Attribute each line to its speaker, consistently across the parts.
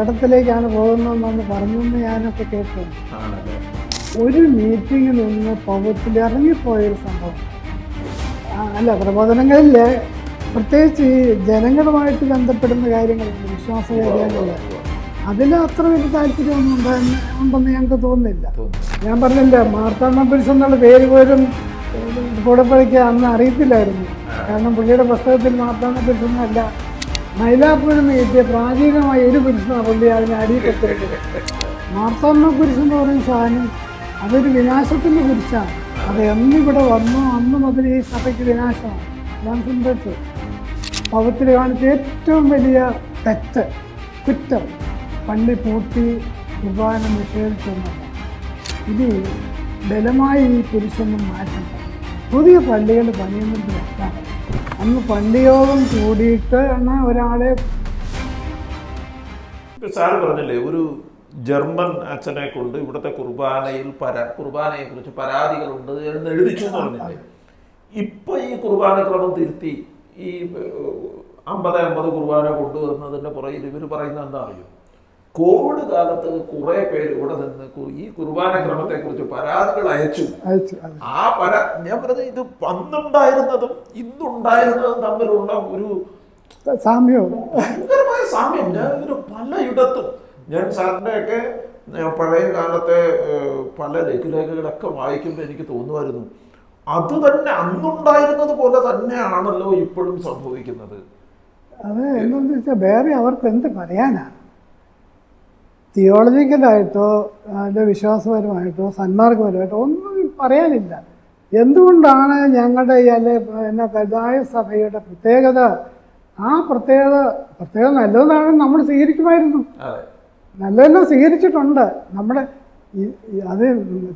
Speaker 1: അപകടത്തിലേക്കാണ് പോകുന്നതെന്നാണ് പറഞ്ഞെന്ന് ഞാനൊക്കെ കേട്ടു. ഒരു മീറ്റിംഗിൽ നിന്ന് പൗരത്തിൽ ഇറങ്ങിപ്പോയൊരു സംഭവം. അല്ല പ്രബോധനങ്ങളിൽ പ്രത്യേകിച്ച് ഈ ജനങ്ങളുമായിട്ട് ബന്ധപ്പെടുന്ന കാര്യങ്ങളുണ്ട് വിശ്വാസ കാര്യങ്ങളിൽ അതിൽ അത്ര വലിയ താല്പര്യമൊന്നും ഉണ്ടായെന്ന് ഉണ്ടെന്ന് ഞങ്ങൾക്ക് തോന്നുന്നില്ല. ഞാൻ പറഞ്ഞില്ല മാർത്താണ്ഡ പുരുഷൻ എന്നുള്ള പേര് പോലും ഏഹ്, കൂടപ്പള്ളിക്ക് അന്ന് അറിയത്തില്ലായിരുന്നു. കാരണം പുള്ളിയുടെ പുസ്തകത്തിൽ മാർത്താണ്ഡ പുരുഷനല്ല മൈലാപ്പൂരിൽ നിന്ന് കിട്ടിയ പ്രാചീനമായ ഒരു പുരുഷനാണ് പുള്ളി അതിനെ അടിയിൽപ്പെട്ടിരിക്കുന്നത് മാർത്താണ്ഡ പുരുഷൻ എന്ന് പറയുന്ന സാധനം അതൊരു വിനാശത്തിന്റെ കുരിശാണ് അത് എന്നിവിടെ വന്നു അന്ന് മുതൽ ഈ സഭയ്ക്ക് വിനാശമാണ്. ഞാൻ സംഭവിച്ചു പവത്തിൽ കാണിച്ച ഏറ്റവും വലിയ തെറ്റ് കുറ്റം പള്ളി പൂട്ടി കുർബാന നിഷേധിച്ചെന്നല്ല ഇത് ബലമായി ഈ പുരുഷനും മാറ്റണ്ട പുതിയ പള്ളികൾ പണിയുന്നത് വെച്ചാണ് അന്ന് പള്ളിയോഗം കൂടിയിട്ട് ആണ് ഒരാളെ
Speaker 2: സാർ പറഞ്ഞില്ലേ ഒരു ജർമ്മൻ അച്ഛനെ കൊണ്ട് ഇവിടുത്തെ കുർബാനയിൽ പരാ കുർബാനയെ കുറിച്ച് പരാതികളുണ്ട് എന്ന് എഴുതിച്ചു എന്ന് പറഞ്ഞില്ലേ? ഇപ്പൊ ഈ കുർബാന ക്രമം തിരുത്തി ഈ അമ്പത് അമ്പത് കുർബാന കൊണ്ടുവന്നതിന്റെ പുറകിൽ ഇവർ പറയുന്നത് എന്താ അറിയോ? കോവിഡ് കാലത്ത് കുറെ പേര് ഇവിടെ നിന്ന് ഈ കുർബാന ക്രമത്തെ കുറിച്ച് പരാതികൾ അയച്ചു. ആ പര ഞാൻ പറഞ്ഞത് ഇത് അന്നുണ്ടായിരുന്നതും ഇന്നുണ്ടായിരുന്നതും തമ്മിലുള്ള ഒരു
Speaker 1: സാമ്യം
Speaker 2: ഭയങ്കരമായ സാമ്യം. ഞാൻ ഇതിന് പലയിടത്തും ഞാൻ സാറിന്റെ ഒക്കെ പഴയ കാലത്തെ പല ലഘുലേഖകളൊക്കെ വായിക്കുമ്പോൾ എനിക്ക് തോന്നുമായിരുന്നു. അത് തന്നെ അന്നുണ്ടായിരുന്നത് പോലെ തന്നെയാണല്ലോ ഇപ്പോഴും സംഭവിക്കുന്നത്.
Speaker 1: അത് എന്താണെന്ന് വെച്ചാൽ വേറെ അവർക്ക് എന്ത് പറയാനാണ്? തിയോളജിക്കലായിട്ടോ അതിന്റെ വിശ്വാസപരമായിട്ടോ സന്മാർഗപരമായിട്ടോ ഒന്നും പറയാനില്ല. എന്തുകൊണ്ടാണ് ഞങ്ങളുടെ ഈ അല്ലെ എന്നാ കഥായ സഭയുടെ പ്രത്യേകത? ആ പ്രത്യേകത പ്രത്യേകത നല്ലതാണ് നമ്മൾ സ്വീകരിക്കുമായിരുന്നു. നല്ലതെല്ലാം സ്വീകരിച്ചിട്ടുണ്ട്. നമ്മുടെ അത്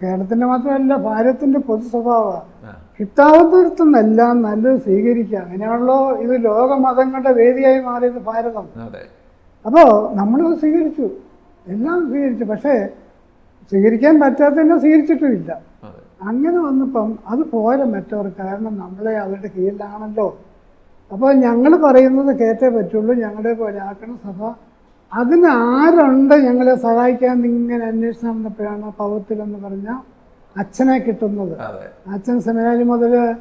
Speaker 1: കേരളത്തിന്റെ മാത്രമല്ല ഭാരതത്തിന്റെ പൊതു സ്വഭാവമാണ്
Speaker 2: ആ.
Speaker 1: കിട്ടാവുന്നിടത്തുനിന്നെല്ലാം നല്ലത് സ്വീകരിക്കുക. അങ്ങനെയാണല്ലോ ഇത് ലോകമതങ്ങളുടെ വേദിയായി മാറിയത് ഭാരതം. അപ്പോൾ നമ്മളത് സ്വീകരിച്ചു. എല്ലാം സ്വീകരിച്ചു. പക്ഷേ സ്വീകരിക്കാൻ പറ്റാത്തതിനെ സ്വീകരിച്ചിട്ടുമില്ല. അങ്ങനെ വന്നപ്പം അത് പോരാ മറ്റവർക്ക് കാരണം നമ്മളെ അവരുടെ കീഴിലാണല്ലോ. അപ്പോൾ ഞങ്ങൾ പറയുന്നത് കേട്ടേ പറ്റുള്ളൂ. ഞങ്ങളുടെ ഒരാക്കണം സഭ. അതിന് ആരുണ്ട് ഞങ്ങളെ സഹായിക്കാൻ? ഇങ്ങനെ അന്വേഷണം വന്നപ്പോഴാണ് പൗത്തിലെന്ന് പറഞ്ഞ അച്ഛനെ കിട്ടുന്നത്. അച്ഛൻ സെമിനാരി മുതൽ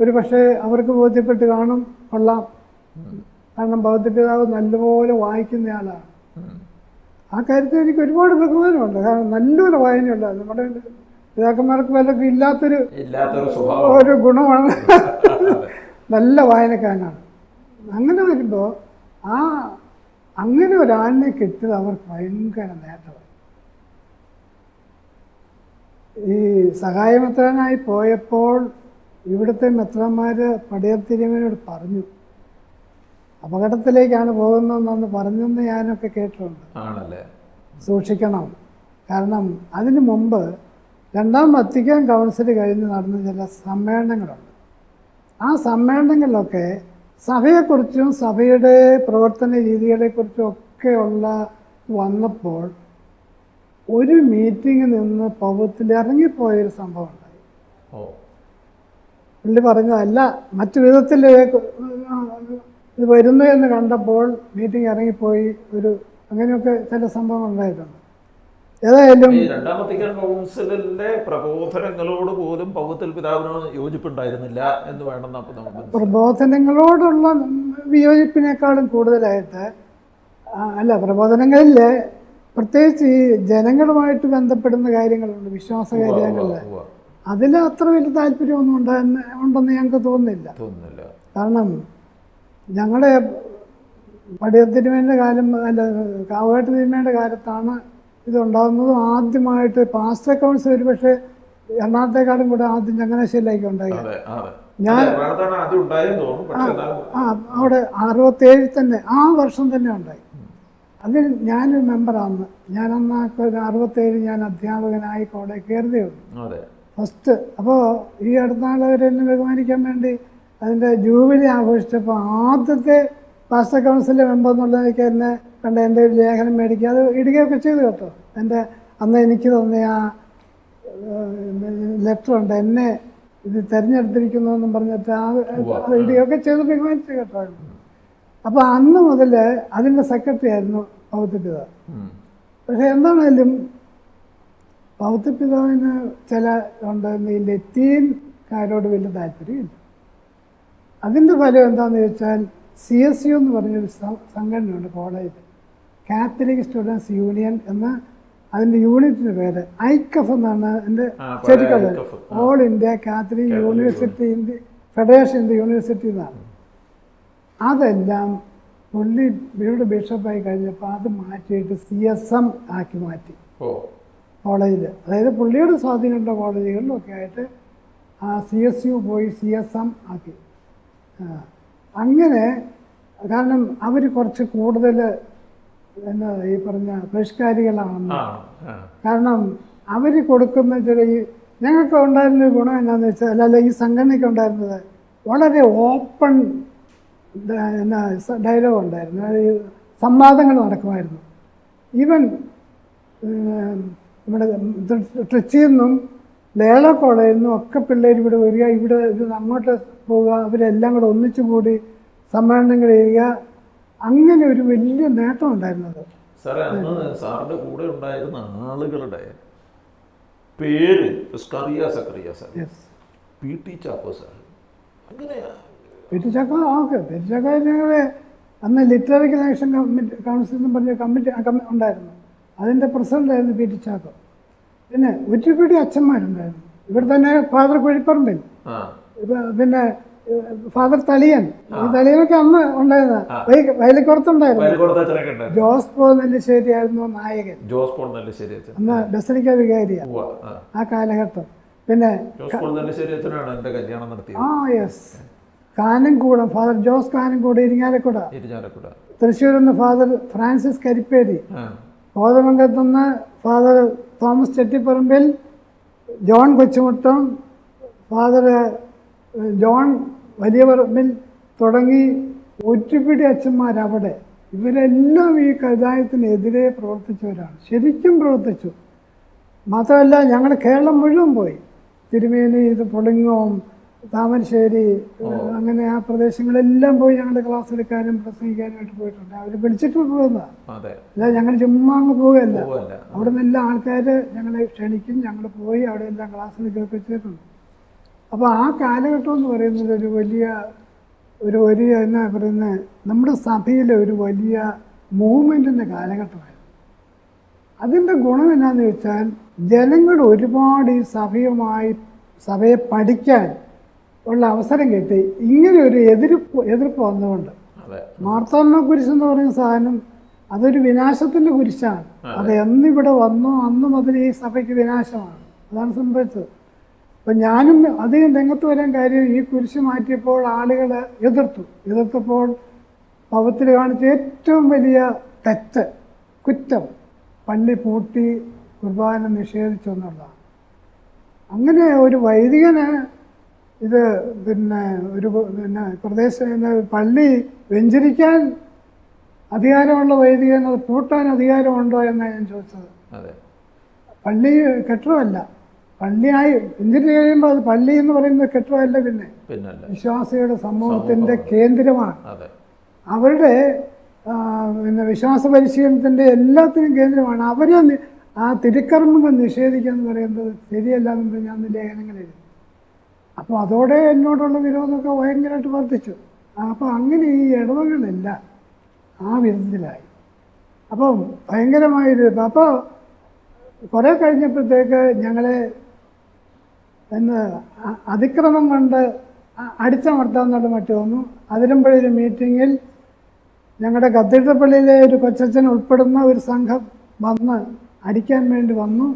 Speaker 1: ഒരു പക്ഷേ അവർക്ക് ബോധ്യപ്പെട്ട് കാണും. കൊള്ളാം. കാരണം ഭഗവത് പിതാവ് നല്ലപോലെ വായിക്കുന്നയാളാണ്. ആ കാര്യത്തിൽ എനിക്ക് ഒരുപാട് ബഹുമാനമുണ്ട് കാരണം നല്ലൊരു വായനയുണ്ട്. നമ്മുടെ പിതാക്കന്മാർക്ക് പലർക്കും ഇല്ലാത്തൊരു ഒരു ഗുണമാണ്. നല്ല വായനക്കാരനാണ്. അങ്ങനെ വരുമ്പോൾ ആ അങ്ങനെ ഒരാളിനെ കിട്ടിയത് അവർക്ക് ഭയങ്കര നേട്ടമാണ്. ഈ സഹായമെത്രാനായി പോയപ്പോൾ ഇവിടുത്തെ മെത്രന്മാർ പടയത്തിരിയമ്മനോട് പറഞ്ഞു അപകടത്തിലേക്കാണ് പോകുന്നതെന്ന് പറഞ്ഞെന്ന് ഞാനൊക്കെ കേട്ടിട്ടുണ്ട്.
Speaker 2: ആണല്ലേ?
Speaker 1: സൂക്ഷിക്കണം. കാരണം അതിനു മുമ്പ് രണ്ടാം വത്തിക്കാൻ കൗൺസിൽ കഴിഞ്ഞ് നടന്ന ചില സമ്മേളനങ്ങളുണ്ട്. ആ സമ്മേളനങ്ങളിലൊക്കെ സഭയെക്കുറിച്ചും സഭയുടെ പ്രവർത്തന രീതികളെക്കുറിച്ചും ഒക്കെയുള്ള വന്നപ്പോൾ ഒരു മീറ്റിംഗിൽ നിന്ന് പൗവത്തിൽ ഇറങ്ങിപ്പോയൊരു സംഭവം ഉണ്ടായി. പുള്ളി പറഞ്ഞതല്ല മറ്റു വിധത്തിൽ ഇത് വരുന്നു എന്ന് കണ്ടപ്പോൾ മീറ്റിംഗ് ഇറങ്ങിപ്പോയി. ഒരു അങ്ങനെയൊക്കെ ചില സംഭവം ഉണ്ടായിട്ടുണ്ട്. ഏതായാലും
Speaker 2: ഈ രണ്ടാം കൗൺസിലിലെ പ്രബോധനങ്ങളോട് പോലും പൗത്തിൽ പിതാവിന് യോജിപ്പുണ്ടായിരുന്നില്ല എന്ന് വേണം നമുക്ക്
Speaker 1: പ്രബോധനങ്ങളോടുള്ള വിയോജിപ്പിനേക്കാളും കൂടുതലായിട്ട് അല്ല പ്രബോധനങ്ങളിൽ പ്രത്യേകിച്ച് ഈ ജനങ്ങളുമായിട്ട് ബന്ധപ്പെടുന്ന കാര്യങ്ങളുണ്ട് വിശ്വാസ കാര്യങ്ങളിൽ
Speaker 2: ഉവ്വ.
Speaker 1: അതിൽ അത്ര വലിയ താല്പര്യമൊന്നും ഉണ്ടെന്ന് ഉണ്ടെന്ന് ഞങ്ങൾക്ക് തോന്നുന്നില്ല.
Speaker 2: തോന്നുന്നില്ല.
Speaker 1: കാരണം ഞങ്ങളുടെ പടിയത്തിരുമേന്റെ കാലം അല്ല കാവുകാട്ട് തിരുമേന്റെ കാലത്താണ് ഇതുണ്ടാകുന്നതും. ആദ്യമായിട്ട് പാസ്റ്റർ കൗൺസിൽ ഒരു പക്ഷേ എറണാകുളത്തെക്കാളും കൂടെ ആദ്യം ചങ്ങനാശ്ശേരിയിലേക്ക് ഉണ്ടായി. ഞാൻ- ആ അവിടെ അറുപത്തേഴിൽ തന്നെ ആ വർഷം തന്നെ ഉണ്ടായി. അതിൽ ഞാനൊരു മെമ്പറാണ്. ഞാൻ അന്ന് അറുപത്തേഴ് ഞാൻ അധ്യാപകനായി കോളേജ് കയറിയുള്ളൂ ഉള്ളൂ. ഫസ്റ്റ് അപ്പോൾ ഈ അടുത്ത നാളവരെന്നെ ബഹുമാനിക്കാൻ വേണ്ടി അതിന്റെ ജൂബിലി ആഘോഷിച്ചപ്പോൾ ആദ്യത്തെ പാസ്റ്റർ കൗൺസിലിലെ മെമ്പർ എന്നുള്ളതിലേക്ക് എന്നെ കണ്ട എന്റെ ഒരു ലേഖനം മേടിക്കുക. അത് ഇടുകയൊക്കെ ചെയ്തു കേട്ടോ. എന്റെ അന്ന് എനിക്ക് തന്ന ആ ലെറ്റർ ഉണ്ട്. എന്നെ ഇത് തിരഞ്ഞെടുത്തിരിക്കുന്നു എന്നും പറഞ്ഞിട്ട് ആ ഇടുകയൊക്കെ ചെയ്ത് ബഹുമാനിച്ചു കേട്ടോ. അപ്പോൾ അന്ന് മുതൽ അതിന്റെ സെക്രട്ടറി ആയിരുന്നു പൗത്യപിതാവ്
Speaker 2: ഉം.
Speaker 1: പക്ഷെ എന്താണേലും പൗത്യപിതാവിന് ചില ഉണ്ടെന്ന് ഈ ലത്തീൻകാരോട് വലിയ താല്പര്യമില്ല. അതിന്റെ ഫലം എന്താണെന്ന് ചോദിച്ചാൽ സി എസ് യു എന്ന് പറഞ്ഞൊരു സംഘടനയുണ്ട് കോളേജിൽ കാത്തലിക് സ്റ്റുഡൻസ് യൂണിയൻ എന്ന അതിന്റെ യൂണിറ്റിന്റെ പേര്. ഐക്കഫ് എന്നാണ്
Speaker 2: എന്റെ
Speaker 1: ശരിക്കുള്ളത്
Speaker 2: AICUF.
Speaker 1: All India Catholic university India federation India university എന്നാണ്. അതെല്ലാം പുള്ളി ഇവിടെ ബിഷപ്പായി കഴിഞ്ഞപ്പോൾ അത് മാറ്റിയിട്ട് സി എസ് എം ആക്കി മാറ്റി. കോളേജിൽ. അതായത് പുള്ളിയുടെ സ്വാധീനമുള്ള കോളേജുകളിലൊക്കെ ആയിട്ട് ആ സി എസ് യു പോയി സി എസ് എം ആക്കി. അങ്ങനെ കാരണം അവർ കുറച്ച് കൂടുതൽ എന്താ ഈ പറഞ്ഞ പരിഷ്കാരികളാണെന്ന്. കാരണം അവർ കൊടുക്കുന്ന ചില ഈ ഞങ്ങൾക്ക് ഉണ്ടായിരുന്ന ഗുണം എന്നാന്ന് വെച്ചാൽ അല്ല ഈ സംഘടനയ്ക്ക് ഉണ്ടായിരുന്നത് വളരെ ഓപ്പൺ എന്നാ ഡയലോഗ് ഉണ്ടായിരുന്നു. സംവാദങ്ങൾ നടക്കുമായിരുന്നു. ഈവൻ നമ്മുടെ ട്രിച്ചിയിൽ നിന്നും ലേള കോളേജിൽ നിന്നും ഒക്കെ പിള്ളേർ ഇവിടെ വരിക ഇവിടെ ഇത് അങ്ങോട്ട് പോവുക അവരെല്ലാം കൂടെ ഒന്നിച്ചു കൂടി സമ്മേളനങ്ങൾ ചെയ്യുക. അങ്ങനെ ഒരു വലിയ നേട്ടം ഉണ്ടായിരുന്നത്.
Speaker 2: സാറേ അന്ന് സാറിന്റെ കൂടെ ഉണ്ടായിരുന്ന ആളുകളുടെ പേര് Skaria Zacharia sir. P T Chacko sir. അങ്ങനെ
Speaker 1: ചാക്കോ ഓക്കെ. ഞങ്ങൾ അന്ന് ലിറ്റററി കലക്ഷൻ കമ്മിറ്റി കൗൺസിൽ എന്ന് പറഞ്ഞ കമ്മിറ്റി ഉണ്ടായിരുന്നു. അതിന്റെ അതിന്റെ പ്രസിഡന്റായിരുന്നു പി ടി ചാക്കോ. പിന്നെ ഒറ്റപ്പെടി അച്ഛന്മാരുണ്ടായിരുന്നു. ഇവിടെ തന്നെ ഫാദർ കുഴിപ്പറമ്പിൽ പിന്നെ ഫാദർ തളിയൻ. ഈ തളിയനൊക്കെ അന്ന് ഉണ്ടായിരുന്ന? വയലിക്കുറത്തുണ്ടായിരുന്നു ജോസ് പോൾ നെല്ലിശ്ശേരി ആയിരുന്നു നായകൻ.
Speaker 2: ജോസ് പോൾ നെല്ലിശ്ശേരി
Speaker 1: അന്ന് ബസലിക്ക വികാരിയ.
Speaker 2: ആ.
Speaker 1: കാലഘട്ടം. പിന്നെ ആ yes. Kanamkoodam father Jose Kanamkoodu Irinjalakuda. തൃശ്ശൂരിൽ നിന്ന് ഫാദർ ഫ്രാൻസിസ് കരിപ്പേരി. കോതമംഗലത്ത് നിന്ന് father Thomas Chettiparambil John Kochumuttam father John Valiyaparambil തുടങ്ങി ഒറ്റപ്പിടി അച്ഛന്മാരവിടെ. ഇവരെല്ലാം ഈ കഥായത്തിനെതിരെ പ്രവർത്തിച്ചവരാണ്. ശരിക്കും പ്രവർത്തിച്ചു. മാത്രമല്ല ഞങ്ങൾ കേരളം മുഴുവൻ പോയി. തിരുമേനി ഇത് പുളിങ്ങോം താമരശ്ശേരി അങ്ങനെ ആ പ്രദേശങ്ങളെല്ലാം പോയി ഞങ്ങളുടെ ക്ലാസ് എടുക്കാനും പ്രസംഗിക്കാനുമായിട്ട് പോയിട്ടുണ്ട്. അവർ വിളിച്ചിട്ട് പോകുന്നതാണ് അല്ല ഞങ്ങൾ ചുമ്മാ അങ്ങ് പോവുകയല്ല. അവിടെ നിന്ന് എല്ലാ ആൾക്കാർ ഞങ്ങളെ ക്ഷണിക്കും. ഞങ്ങൾ പോയി അവിടെ എല്ലാം ക്ലാസ് എടുക്കുകയൊക്കെ ചെയ്തിട്ടുണ്ട് അപ്പോൾ ആ കാലഘട്ടം എന്ന് പറയുന്നത് ഒരു വലിയ ഒരു വലിയ എന്നാ പറയുന്നത് നമ്മുടെ സഭയിലെ ഒരു വലിയ മൂവ്മെന്റിന്റെ കാലഘട്ടമായിരുന്നു. അതിന്റെ ഗുണം എന്നാന്ന് വെച്ചാൽ ജനങ്ങൾ ഒരുപാട് ഈ സഭയുമായി സഭയെ പഠിക്കാൻ ഉള്ള അവസരം കിട്ടി. ഇങ്ങനെ ഒരു എതിർപ്പ് എതിർപ്പ് വന്നുകൊണ്ട്. മാർത്തോമ കുരിശ് എന്ന് പറയുന്ന സാധനം അതൊരു വിനാശത്തിന്റെ കുരിശാണ്. അത്. എന്നിവിടെ വന്നോ അന്നും അതിന് ഈ സഭയ്ക്ക് വിനാശമാണ്. അതാണ് സംഭവിച്ചത്. അപ്പൊ ഞാനും അധികം രംഗത്ത് വരാൻ കാര്യം ഈ കുരിശ് മാറ്റിയപ്പോൾ ആളുകൾ എതിർത്തു. എതിർത്തപ്പോൾ പവത്തിൽ കാണിച്ച ഏറ്റവും വലിയ തെറ്റ് കുറ്റം പള്ളി പൂട്ടി കുർബാന നിഷേധിച്ചു എന്നുള്ളതാണ്. അങ്ങനെ ഒരു വൈദികന് ഇത് പിന്നെ ഒരു പിന്നെ പ്രദേശം പള്ളി വെഞ്ചരിക്കാൻ അധികാരമുള്ള വൈദികൻ അത് പൂട്ടാൻ അധികാരമുണ്ടോ എന്നാണ് ഞാൻ ചോദിച്ചത്. പള്ളി കെട്ടിടമല്ല. പള്ളിയായി എന്തിനു കഴിയുമ്പോൾ അത് പള്ളി എന്ന് പറയുന്നത് കെട്ടിടമല്ല പിന്നെ. വിശ്വാസികളുടെ സമൂഹത്തിന്റെ കേന്ദ്രമാണ്. അവരുടെ പിന്നെ വിശ്വാസ പരിശീലനത്തിന്റെ എല്ലാത്തിനും കേന്ദ്രമാണ്. അവരെ ആ തിരുക്കർമ്മങ്ങൾ നിഷേധിക്കുക എന്ന് പറയുന്നത് ശരിയല്ല എന്ന് പറഞ്ഞാൽ ഞാൻ ലേഖനങ്ങൾ എഴുതി അപ്പോൾ അതോടെ എന്നോടുള്ള വിരോധമൊക്കെ ഭയങ്കരമായിട്ട് വർദ്ധിച്ചു. അപ്പോൾ അങ്ങനെ ഈ ഇടവകളില്ല ആ വിധത്തിലായി. അപ്പം ഭയങ്കരമായൊരു അപ്പോൾ കുറേ കഴിഞ്ഞപ്പോഴത്തേക്ക് ഞങ്ങളെ എന്ന് അതിക്രമം കൊണ്ട് അടിച്ചമർത്താമെന്നുള്ള മറ്റു വന്നു അതിരമ്പഴൊരു മീറ്റിങ്ങിൽ ഞങ്ങളുടെ കത്തീഡ്രപ്പള്ളിയിലെ ഒരു കൊച്ചച്ഛൻ ഉൾപ്പെടുന്ന ഒരു സംഘം വന്ന് അടിക്കാൻ വേണ്ടി വന്നു.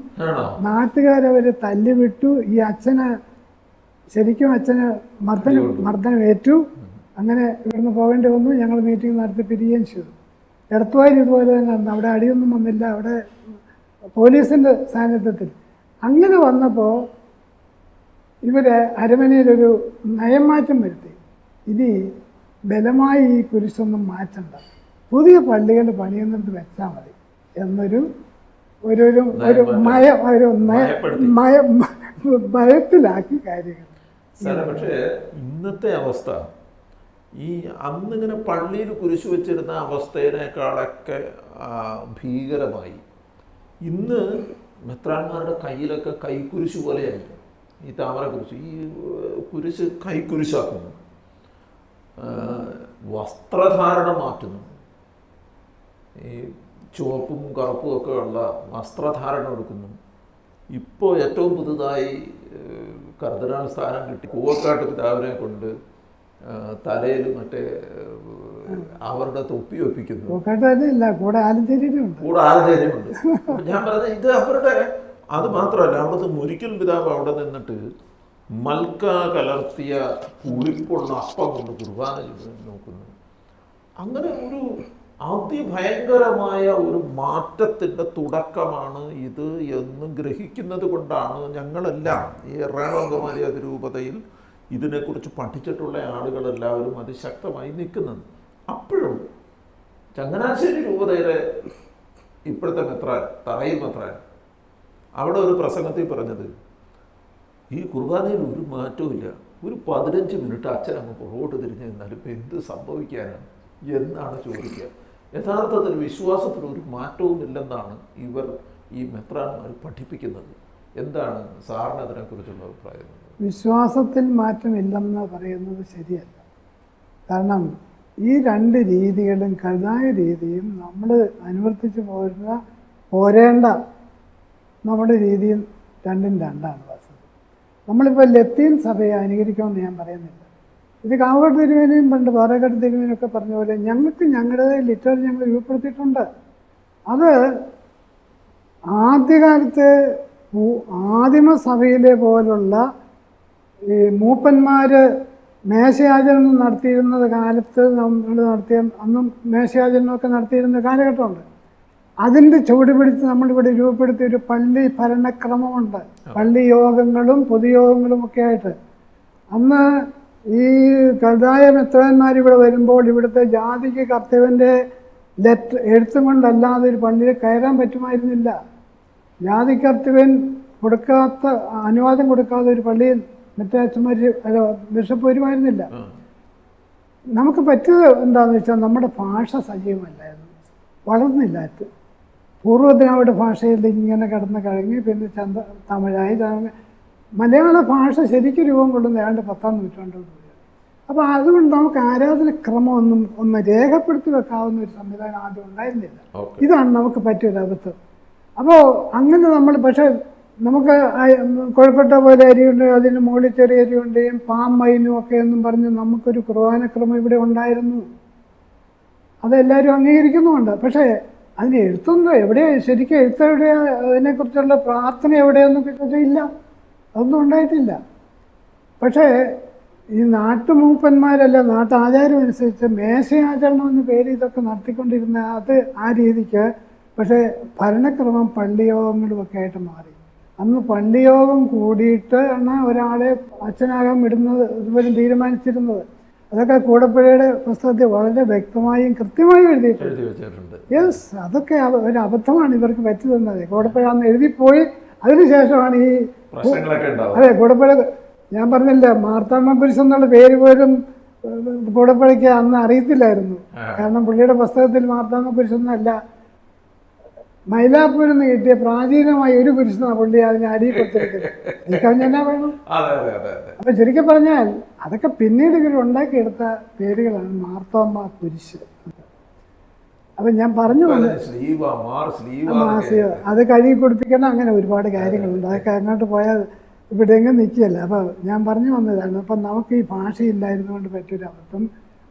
Speaker 1: നാട്ടുകാരവർ തല്ലിവിട്ടു. ഈ അച്ഛന് ശരിക്കും അച്ഛന് മർദ്ദനം മർദ്ദനമേറ്റു. അങ്ങനെ ഇവിടുന്ന് പോകേണ്ടി വന്നു. ഞങ്ങൾ മീറ്റിംഗ് നടത്തി പിരിയുകയും ചെയ്തു. എടത്തുവായിൽ ഇതുപോലെ തന്നെ നടന്നു അവിടെ അടിയൊന്നും വന്നില്ല. അവിടെ പോലീസിന്റെ സാന്നിധ്യത്തിൽ. അങ്ങനെ വന്നപ്പോൾ ഇവർ അരമനയിലൊരു നയമാറ്റം വരുത്തി. ഇനി ബലമായി ഈ കുരിശൊന്നും മാറ്റണ്ട. പുതിയ പള്ളികൾ പണിയുന്നിടത്ത് വെച്ചാൽ മതി എന്നൊരു ഒരു ഒരു ഒരു മയ ഒരു. മയ ഭയത്തിലാക്കി കാര്യങ്ങൾ.
Speaker 2: പക്ഷേ ഇന്നത്തെ അവസ്ഥ ഈ അന്നിങ്ങനെ പള്ളിയിൽ കുരിശു വെച്ചിരുന്ന അവസ്ഥേനേക്കാളൊക്കെ ആ, ഭീകരമായി. ഇന്ന് മെത്രാന്മാരുടെ കയ്യിലൊക്കെ കൈക്കുരിശു പോലെയായി ഈ താമര കുരിശ് ഈ കുരിശ് കൈക്കുരിശാക്കുന്നു. വസ്ത്രധാരണം മാറ്റുന്നു. ഈ ചുവപ്പും കറുപ്പും ഒക്കെ ഉള്ള വസ്ത്രധാരണം എടുക്കുന്നു. ഇപ്പോൾ ഏറ്റവും പുതുതായി കർദിനാൾ സ്ഥാനം കിട്ടി. കൂവക്കാട്ട് പിതാവിനെ കൊണ്ട് തലയിൽ മറ്റേ അവരുടെ തൊപ്പി ഒപ്പിക്കുന്നു.
Speaker 1: കൂടെ ആലഞ്ചേരി ഉണ്ട്
Speaker 2: കൂടെ ആചാര്യമുണ്ട് അപ്പൊ ഞാൻ പറഞ്ഞത് ഇത് അവരുടെ അത് മാത്രമല്ല അവിടുത്തെ മുരിക്കൽ പിതാവ് അവിടെ നിന്നിട്ട് മൽക്ക കലർത്തിയ പുളിപ്പുള്ള അപ്പം കൊണ്ട് കുർബാന നോക്കുന്നു. അങ്ങനെ ഒരു അതിഭയങ്കരമായ ഒരു മാറ്റത്തിന്റെ തുടക്കമാണ് ഇത് എന്ന് ഗ്രഹിക്കുന്നത് കൊണ്ടാണ് ഞങ്ങളെല്ലാം ഈ എറണാകുമാരി അതിരൂപതയിൽ ഇതിനെക്കുറിച്ച് പഠിച്ചിട്ടുള്ള ആളുകളെല്ലാവരും അതിശക്തമായി നിൽക്കുന്നത്. അപ്പോഴും ചങ്ങനാശ്ശേരി രൂപതയിലെ ഇപ്പോഴത്തെ മെത്രാൻ തറയിൽ മെത്രാൻ അവിടെ ഒരു പ്രസംഗത്തിൽ പറഞ്ഞത് ഈ കുർബാനയിൽ ഒരു മാറ്റവും ഇല്ല. ഒരു പതിനഞ്ച് മിനിറ്റ് അച്ഛൻ അങ്ങ് പുറകോട്ട് തിരിഞ്ഞു നിന്നാൽ ഇപ്പം എന്ത് സംഭവിക്കാനാണ് എന്നാണ് ചോദിക്കുക. യഥാർത്ഥത്തിൽ വിശ്വാസത്തിൽ ഒരു മാറ്റവും ഇല്ലെന്നാണ് ഇവർ ഈ മെത്രാന്മാർ പഠിപ്പിക്കുന്നത്. എന്താണ് സാറിന് അതിനെക്കുറിച്ചുള്ള അഭിപ്രായം?
Speaker 1: വിശ്വാസത്തിൽ മാറ്റമില്ലെന്ന് പറയുന്നത് ശരിയല്ല. കാരണം ഈ രണ്ട് രീതികളും കരുതായ രീതിയും നമ്മൾ അനുവർത്തിച്ച് പോരുന്ന പോരേണ്ട നമ്മുടെ രീതിയും രണ്ടും രണ്ടാണ് വാസ്തവം നമ്മളിപ്പോൾ ലത്തീൻ സഭയെ അനുകരിക്കുമെന്ന് ഞാൻ പറയുന്നില്ല. ഇത് കാവക്കാട് തിരുവേനയും പണ്ട് പാറക്കാട് തിരുവേനയും ഒക്കെ പറഞ്ഞ പോലെ ഞങ്ങൾക്ക് ഞങ്ങളുടേതായ ലിറ്ററേച്ചർ ഞങ്ങൾ രൂപപ്പെടുത്തിയിട്ടുണ്ട്. അത് ആദ്യകാലത്ത് ആദിമ സഭയിലെ പോലുള്ള ഈ മൂപ്പന്മാർ മേശയാചരണം നടത്തിയിരുന്നത് കാലത്ത് നമ്മൾ നടത്തിയ അന്നും മേശയാചരണമൊക്കെ നടത്തിയിരുന്ന കാലഘട്ടമുണ്ട്. അതിന്റെ ചുവട് പിടിച്ച് നമ്മളിവിടെ രൂപപ്പെടുത്തിയ ഒരു പള്ളി ഭരണക്രമമുണ്ട്. പള്ളി യോഗങ്ങളും പൊതുയോഗങ്ങളും ഒക്കെ ആയിട്ട്. അന്ന് ഈ കഥായ മെത്രാന്മാർ ഇവിടെ വരുമ്പോൾ ഇവിടുത്തെ ജാതിക്ക് കർത്തവന്റെ ലെറ്റർ എഴുത്തും കൊണ്ടല്ലാതെ ഒരു പള്ളിയിൽ കയറാൻ പറ്റുമായിരുന്നില്ല. ജാതി കർത്തവൻ കൊടുക്കാത്ത അനുവാദം കൊടുക്കാതെ ഒരു പള്ളിയിൽ മറ്റേ അച്ഛന്മാർ അല്ല ബിഷപ്പ് വരുമായിരുന്നില്ല. നമുക്ക് പറ്റിയത് എന്താണെന്ന് വെച്ചാൽ നമ്മുടെ ഭാഷ സജീവമല്ലായിരുന്നു. വളർന്നില്ലാറ്റ് പൂർവദ്രാവിഡ ഭാഷയിൽ ഇങ്ങനെ കിടന്ന് കഴിഞ്ഞ് പിന്നെ ചന്ത തമിഴായി തമിഴ് മലയാള ഭാഷ ശരിക്കും രൂപം കൊള്ളുന്ന ഏതാണ്ട് പത്താം നൂറ്റാണ്ടോട് അപ്പോൾ അതുകൊണ്ട് നമുക്ക് ആരാധനക്രമമൊന്നും ഒന്ന് രേഖപ്പെടുത്തി വെക്കാവുന്ന ഒരു സംവിധാനം ആദ്യം ഉണ്ടായിരുന്നില്ല. ഇതാണ് നമുക്ക് പറ്റിയൊരു അബദ്ധം. അപ്പോൾ അങ്ങനെ നമ്മൾ പക്ഷേ നമുക്ക് കുഴപ്പെട്ട കോഴിക്കോട്ടെ പോലെ അരിയുണ്ട് അതിന് മുകളിൽ ചെറിയ അരിയുണ്ടെയും പാം മൈനും ഒക്കെ എന്നും പറഞ്ഞ് നമുക്കൊരു കുർബാനക്രമം ഇവിടെ ഉണ്ടായിരുന്നു. അതെല്ലാവരും അംഗീകരിക്കുന്നുമുണ്ട്. പക്ഷേ അതിന് എഴുത്തൊന്നും. എവിടെയാ? ശരിക്കും എഴുത്ത് എവിടെയാ? അതിനെക്കുറിച്ചുള്ള പ്രാർത്ഥന എവിടെയൊന്നും ചോദിച്ചാൽ ഇല്ല. അതൊന്നും ഉണ്ടായിട്ടില്ല. പക്ഷേ ഈ നാട്ടുമൂപ്പന്മാരല്ല നാട്ടാചാരം അനുസരിച്ച് മേശയാചരണം എന്ന പേര് ഇതൊക്കെ നടത്തിക്കൊണ്ടിരുന്ന അത് ആ രീതിക്ക് പക്ഷേ ഭരണക്രമം പള്ളിയോഗങ്ങളുമൊക്കെ ആയിട്ട് മാറി. അന്ന് പള്ളിയോഗം കൂടിയിട്ട് ആണ് ഒരാളെ അച്ഛനാകാൻ വിടുന്നത് ഇതുവരെ തീരുമാനിച്ചിരുന്നത്. അതൊക്കെ കൂടപ്പുഴയുടെ പുസ്തകത്തിൽ വളരെ വ്യക്തമായും കൃത്യമായും എഴുതിയിട്ടുണ്ട്.
Speaker 2: എഴുതി വെച്ചിട്ടുണ്ട്.
Speaker 1: യെസ് അതൊക്കെ ഒരു അബദ്ധമാണ് ഇവർക്ക് പറ്റുന്നത് കൂടപ്പുഴ അന്ന് എഴുതിപ്പോയി അതിനുശേഷമാണ് ഈ അതെ കൂടപ്പുഴ ഞാൻ പറഞ്ഞില്ല മാർത്താമ പുരുഷൻ എന്നുള്ള പേര് പോലും കൂടപ്പുഴയ്ക്ക് അന്ന് അറിയത്തില്ലായിരുന്നു. കാരണം പുള്ളിയുടെ പുസ്തകത്തിൽ മാർത്താമ്മ കുരിശൊന്നല്ല മൈലാപ്പൂരിൽ നിന്ന് കിട്ടിയ പ്രാചീനമായ ഒരു കുരിശെന്നാണ് പുള്ളി അതിനെ അടിയിൽ കൊടുത്തിരിക്കുന്നത് എന്നാ വേണം അപ്പൊ ശരിക്കും പറഞ്ഞാൽ അതൊക്കെ പിന്നീട് ഇവർ ഉണ്ടാക്കിയെടുത്ത പേരുകളാണ് മാർത്തോമ്മ കുരിശ്. അപ്പൊ ഞാൻ പറഞ്ഞു അത് കഴുകി കുടിപ്പിക്കണം അങ്ങനെ ഒരുപാട് കാര്യങ്ങളുണ്ട്. അതൊക്കെ അങ്ങോട്ട് പോയാൽ ഇവിടെ എങ്ങും നിൽക്കുകയല്ല. അപ്പോൾ ഞാൻ പറഞ്ഞു വന്നതാണ് അപ്പം നമുക്ക് ഈ ഭാഷയില്ലായിരുന്നുകൊണ്ട് പറ്റൊരു അബദ്ധം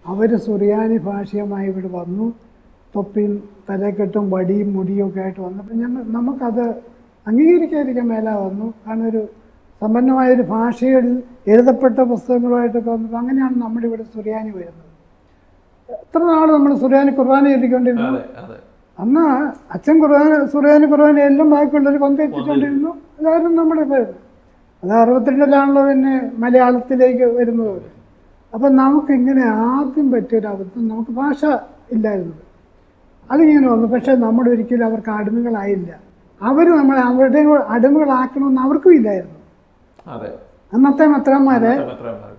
Speaker 1: അവർ സുറിയാനി ഭാഷയുമായി ഇവിടെ വന്നു. തൊപ്പിയും തലക്കെട്ടും വടിയും മുടിയും ഒക്കെ ആയിട്ട് വന്നപ്പോൾ ഞങ്ങൾ നമുക്കത് അംഗീകരിക്കാതിരിക്കാൻ മേല വന്നു. കാരണം ഒരു സമ്പന്നമായൊരു ഭാഷയിൽ എഴുതപ്പെട്ട പുസ്തകങ്ങളുമായിട്ടൊക്കെ വന്നപ്പോൾ അങ്ങനെയാണ് നമ്മുടെ ഇവിടെ സുറിയാനി വരുന്നത്. എത്ര നാൾ നമ്മൾ സുറിയാനി കുർബാന എഴുതിക്കൊണ്ടിരുന്നു? അന്ന് അച്ഛൻ കുർബാന സുറിയാനി കുർബാന എല്ലാം ബാക്കിയുള്ളവർ പങ്കെത്തിക്കൊണ്ടിരുന്നു എല്ലാവരും നമ്മുടെ പേര് അത് അറുപത്തിരണ്ടിലാണല്ലോ പിന്നെ മലയാളത്തിലേക്ക് വരുന്നത്. അപ്പം നമുക്കിങ്ങനെ ആദ്യം പറ്റിയൊരു അബദ്ധം നമുക്ക് ഭാഷ ഇല്ലായിരുന്നത് അതിങ്ങനെ വന്നു. പക്ഷേ നമ്മൾ ഒരിക്കലും അവർക്ക് അടിമകളായില്ല. അവർ നമ്മളെ അവരുടെ അടിമകളാക്കണമെന്ന് അവർക്കും ഇല്ലായിരുന്നു. അന്നത്തെ മെത്രന്മാരെ.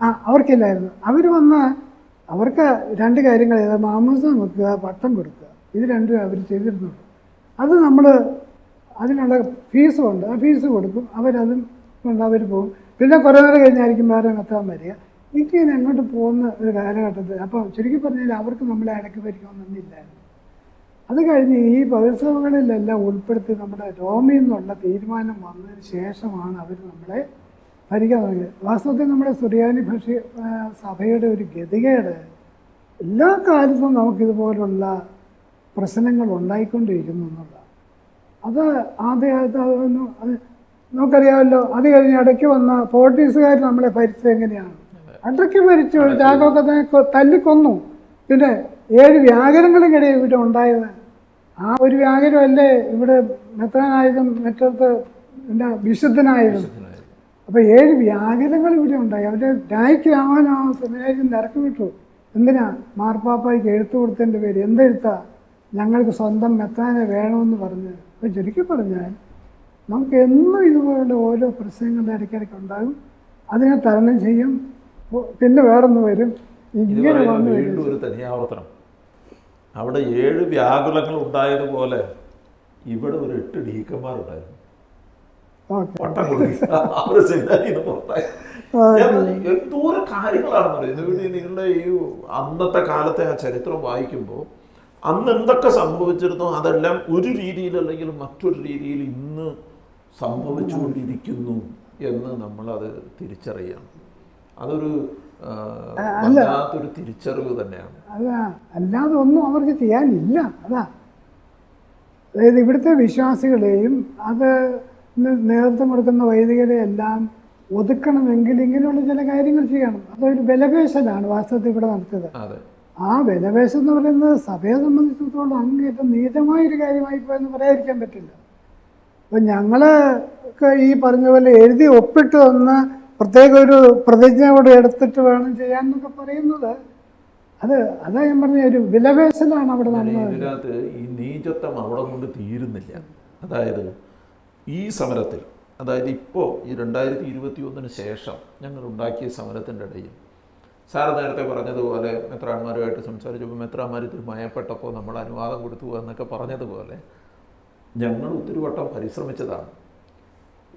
Speaker 1: ആ അവർക്കില്ലായിരുന്നു. അവർ വന്ന് അവർക്ക് രണ്ട് കാര്യങ്ങൾ ചെയ്താൽ മാമസം വെക്കുക പട്ടം കൊടുക്കുക. ഇത് രണ്ടും അവർ ചെയ്തിരുന്നു. അത് നമ്മൾ അതിനുള്ള ഫീസും ഉണ്ട്. ആ ഫീസ് കൊടുക്കും. അവരതും കൊണ്ട് അവർ പോകും. പിന്നെ കുറേ നേരം കഴിഞ്ഞായിരിക്കും വേറെ എത്താൻ വരിക ഇങ്ങനെ അങ്ങോട്ട് പോകുന്ന ഒരു കാലഘട്ടത്തിൽ അപ്പോൾ ചുരുക്കി പറഞ്ഞാൽ അവർക്ക് നമ്മളെ അടക്കി ഭരിക്കണമെന്നില്ലായിരുന്നു അത് കഴിഞ്ഞ് ഈ പൗരസഭകളിലെല്ലാം ഉൾപ്പെടുത്തി നമ്മുടെ റോമിൽ നിന്നുള്ള തീരുമാനം വന്നതിന് ശേഷമാണ് അവർ നമ്മളെ ഭരിക്കാൻ തുടങ്ങിയത് വാസ്തവത്തിൽ നമ്മുടെ സുറിയാനി ഭക്ഷ സഭയുടെ ഒരു ഗതികേട് എല്ലാ കാലത്തും നമുക്കിതുപോലുള്ള പ്രശ്നങ്ങൾ ഉണ്ടായിക്കൊണ്ടിരിക്കുന്നു എന്നുള്ളതാണ്. അത് ആദ്യകാലത്ത് അതൊന്നും അത് നമുക്കറിയാമല്ലോ അത് കഴിഞ്ഞ് ഇടയ്ക്ക് വന്ന പോർട്ടീസുകാർ നമ്മളെ ഭരിച്ചത് എങ്ങനെയാണ്? അടയ്ക്ക് ഭരിച്ചു ചാകൊക്കെ തന്നെ തല്ലിക്കൊന്നു. പിന്നെ ഏഴ് വ്യാകരണങ്ങളുമിടെ ഇവിടെ ഉണ്ടായത് ആ ഒരു വ്യാകരമല്ലേ ഇവിടെ മെത്രാനായതും മറ്റടുത്ത് എന്താ? വിശുദ്ധനായതും അപ്പോൾ ഏഴ് വ്യാകരങ്ങൾ ഇവിടെ ഉണ്ടായി. അവർ രായ്ക്ക് ആവാനോ സെമിനാരിൽ ഇറക്കി വിട്ടു. എന്തിനാ? മാർപ്പാപ്പായ്ക്ക് എഴുത്തു കൊടുത്തതിന്റെ പേര്. എന്തെഴുത്താ? ഞങ്ങൾക്ക് സ്വന്തം മെത്താനെ വേണമെന്ന് പറഞ്ഞ്. അപ്പോൾ ചുരുക്കി പറഞ്ഞാൽ നമുക്ക് എന്നും ഇതുപോലുള്ള ഓരോ പ്രശ്നങ്ങളുടെ ഇടയ്ക്കിടയ്ക്ക് ഉണ്ടാകും. അതിനെ തരണം ചെയ്യും. പിന്നെ വേറൊന്ന് വരും. ഇങ്ങനെ വന്നു വരും.
Speaker 2: അവിടെ ഏഴ് വ്യാകുലങ്ങൾ ഉണ്ടായതുപോലെ ഇവിടെ ഒരു എട്ട് ഡീക്കന്മാരുണ്ടായിരുന്നു.
Speaker 1: ഉണ്ടായിരുന്നു
Speaker 2: പട്ടം കൊടുക്കുക അവർ സെമിനാരിയിൽ നിന്ന് പുറത്തായി എന്തോരം കാര്യങ്ങളാണെന്ന് പറയുന്നത് നിങ്ങളുടെ ഈ അന്നത്തെ കാലത്തെ ആ ചരിത്രം വായിക്കുമ്പോൾ അന്ന് എന്തൊക്കെ സംഭവിച്ചിരുന്നോ അതെല്ലാം ഒരു രീതിയിൽ അല്ലെങ്കിൽ മറ്റൊരു രീതിയിൽ ഇന്ന് സംഭവിച്ചുകൊണ്ടിരിക്കുന്നു എന്ന് നമ്മളത് തിരിച്ചറിയണം. അതൊരു വല്ലാത്തൊരു തിരിച്ചറിവ് തന്നെയാണ്.
Speaker 1: അല്ല അല്ലാതെ ഒന്നും അവർക്ക് ചെയ്യാനില്ല. അതാ. അതായത് ഇവിടുത്തെ വിശ്വാസികളെയും അത് നേതൃത്വം കൊടുക്കുന്ന വൈദികരെയും എല്ലാം ഒതുക്കണമെങ്കിൽ ഇങ്ങനെയുള്ള ചില കാര്യങ്ങൾ ചെയ്യണം. അതൊരു ബലപേശലാണ് വാസ്തവത്തിൽ ഇവിടെ നടത്തിയത്. ആ ബലപേശം എന്ന് പറയുന്നത് സഭയെ സംബന്ധിച്ചിടത്തോളം അങ്ങേറ്റം നീചമായൊരു കാര്യമായി പോയെന്ന് പറയാതിരിക്കാൻ പറ്റില്ല. അപ്പം ഞങ്ങൾ ഈ പറഞ്ഞ പോലെ എഴുതി ഒപ്പിട്ട് തന്ന് പ്രത്യേക ഒരു പ്രതിജ്ഞ കൂടെ എടുത്തിട്ട് വേണം ചെയ്യാൻ എന്നൊക്കെ പറയുന്നത്. അത് അതാ ഞാൻ പറഞ്ഞ ഒരു വിലപേശലാണ് അവിടെ നടന്നത്.
Speaker 2: ഇതിനകത്ത് ഈ നീചത്വം അവിടെ കൊണ്ട് തീരുന്നില്ല. അതായത് ഈ സമരത്തിൽ അതായത് ഇപ്പോൾ ഈ രണ്ടായിരത്തി ഇരുപത്തി ഒന്നിന് ശേഷം ഞങ്ങൾ ഉണ്ടാക്കിയ സമരത്തിന്റെ ഇടയിൽ സാറ് നേരത്തെ പറഞ്ഞതുപോലെ മെത്രാന്മാരുമായിട്ട് സംസാരിച്ചപ്പോൾ മെത്രാന്മാർ ഇതിൽ മയപ്പെട്ടപ്പോൾ നമ്മൾ അനുവാദം കൊടുത്തു എന്നൊക്കെ പറഞ്ഞതുപോലെ ഞങ്ങൾ ഒത്തിരി വട്ടം പരിശ്രമിച്ചതാണ്.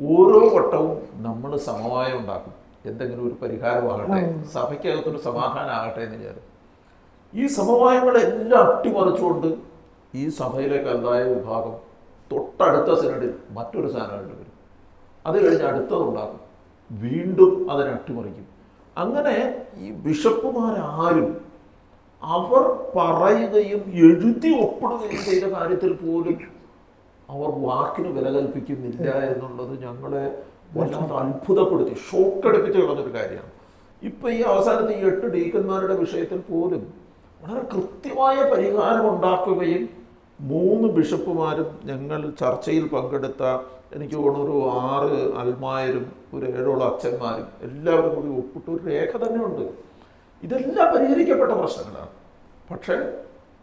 Speaker 2: ഓരോ വട്ടവും നമ്മൾ സമവായം ഉണ്ടാക്കും. എന്തെങ്കിലും ഒരു പരിഹാരമാകട്ടെ സഭയ്ക്കകത്തൊരു സമാധാനമാകട്ടെ എന്ന് വിചാരിച്ചു ഈ സമവായങ്ങളെല്ലാം അട്ടിമറിച്ചുകൊണ്ട് ഈ സഭയിലെ കല്ലായ വിഭാഗം തൊട്ടടുത്ത സെനഡിൽ മറ്റൊരു സാധനമായിട്ട് വരും. അത് കഴിഞ്ഞ് അടുത്തതുണ്ടാക്കും വീണ്ടും അതിനെ അട്ടിമറിക്കും. അങ്ങനെ ഈ ബിഷപ്പുമാരാരും അവർ പറയുകയും എഴുതി ഒപ്പിടുകയും ചെയ്ത കാര്യത്തിൽ പോലും അവർ വാക്കിന് വില കൽപ്പിക്കുന്നില്ല എന്നുള്ളത് ഞങ്ങളെ വല്ലാതെ അത്ഭുതപ്പെടുത്തി ഷോക്കടിപ്പിച്ച് കളഞ്ഞൊരു കാര്യമാണ്. ഇപ്പൊ ഈ അവസാനത്തെ ഈ എട്ട് ഡീക്കന്മാരുടെ വിഷയത്തിൽ പോലും വളരെ കൃത്യമായ പരിഹാരം ഉണ്ടാക്കുകയും മൂന്ന് ബിഷപ്പുമാരും ഞങ്ങൾ ചർച്ചയിൽ പങ്കെടുത്ത എനിക്ക് തോന്നുന്നൊരു ആറ് അൽമായരും ഒരു ഏഴോളം അച്ഛന്മാരും എല്ലാവരും കൂടി ഒപ്പിട്ട് ഒരു രേഖ തന്നെയുണ്ട്. ഇതെല്ലാം പരിഹരിക്കപ്പെട്ട പ്രശ്നങ്ങളാണ്. പക്ഷേ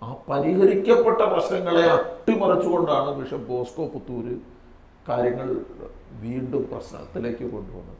Speaker 2: ആ പരിഹരിക്കപ്പെട്ട പ്രശ്നങ്ങളെ അട്ടിമറിച്ചുകൊണ്ടാണ് ബിഷപ്പ് ബോസ്കോ പുത്തൂര് കാര്യങ്ങൾ വീണ്ടും പ്രശ്നത്തിലേക്ക് കൊണ്ടുവന്നത്.